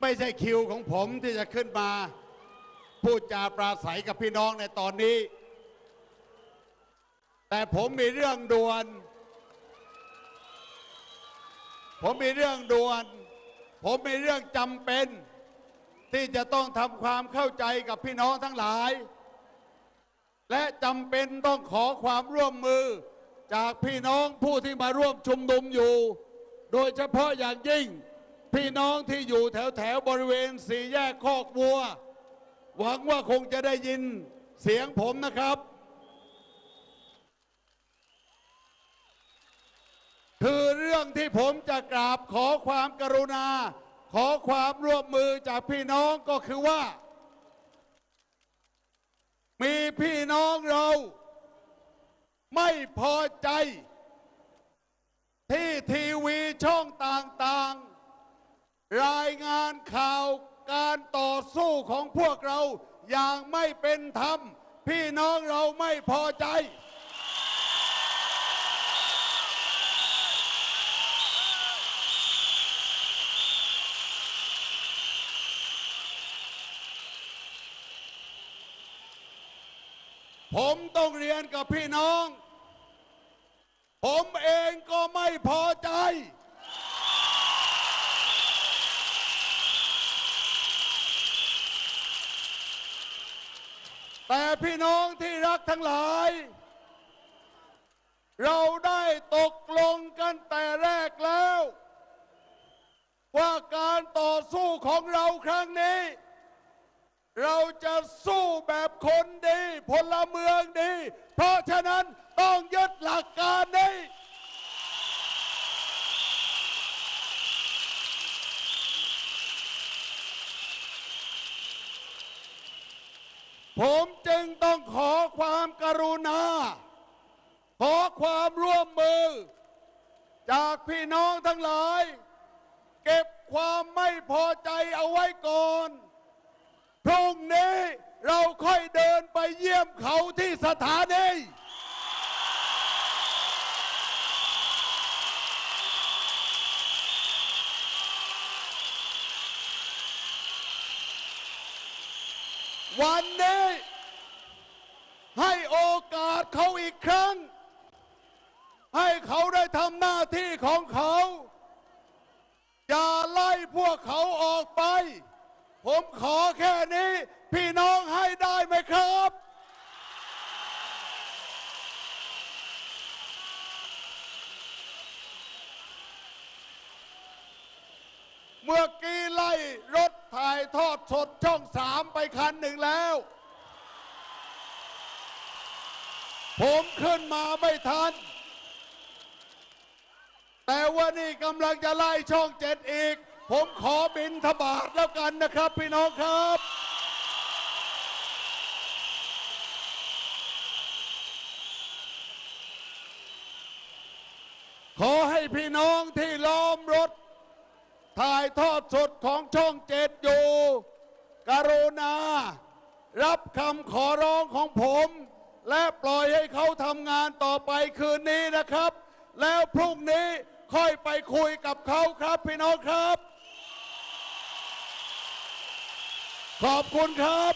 ไม่ใช่คิวของผมที่จะขึ้นมา พูดจาปราศัยกับพี่น้องในตอนนี้ แต่ผมมีเรื่องด่วน ผมมีเรื่องด่วน ผมมีเรื่องจำเป็น ที่จะต้องทำความเข้าใจกับพี่น้องทั้งหลาย และจำเป็นต้องขอความร่วมมือจากพี่น้องผู้ที่มาร่วมชุมนุมอยู่ โดยเฉพาะอย่างยิ่ง พี่น้องที่อยู่แถวแถวบริเวณสี่แยกคอกวัว หวังว่าคงจะได้ยินเสียงผมนะครับ คือเรื่องที่ผมจะกราบขอความกรุณา ขอความร่วมมือจากพี่น้องก็คือว่า มีพี่น้องเรา ไม่พอใจ ที่ทีวีช่อง รายงานข่าวการต่อสู้ของพวกเราอย่างไม่เป็นธรรม พี่น้องเราไม่พอใจ ผมต้องเรียนกับพี่น้อง ผมเองก็ไม่พอใจ แต่พี่น้องที่รักทั้งหลาย เราได้ตกลงกันแต่แรกแล้ว ว่าการต่อสู้ของเราครั้งนี้ เราจะสู้แบบคนดี พลเมืองดี เพราะฉะนั้นต้องยึดหลักการนี้ ผมจึงต้องขอความกรุณา ขอความร่วมมือ จากพี่น้องทั้งหลาย เก็บความไม่พอใจเอาไว้ก่อน พรุ่งนี้เราค่อยเดินไปเยี่ยมเขาที่สถานี วันนี้ ให้โอกาสเขาอีกครั้ง ให้เขาได้ทำหน้าที่ของเขา อย่าไล่พวกเขาออกไป ผมขอแค่นี้ พี่น้องให้ได้ไหมครับเมื่อกี้ ไล่รถถ่ายทอดสดช่องสามไปคันหนึ่งแล้ว ผมขึ้นมาไม่ทัน แต่ว่านี่กำลังจะไล่ช่องเจ็ดอีก ผมขอบินทบาทแล้วกันนะครับพี่น้องครับขอให้พี่น้องที่ล้อายทอดสดของช่องเจ็ดอยู่ กรุณา รับคำขอร้องของผม และปล่อยให้เขาทำงานต่อไปคืนนี้นะครับ แล้วพรุ่งนี้ค่อยไปคุยกับเขาครับพี่น้องครับ ขอบคุณครับ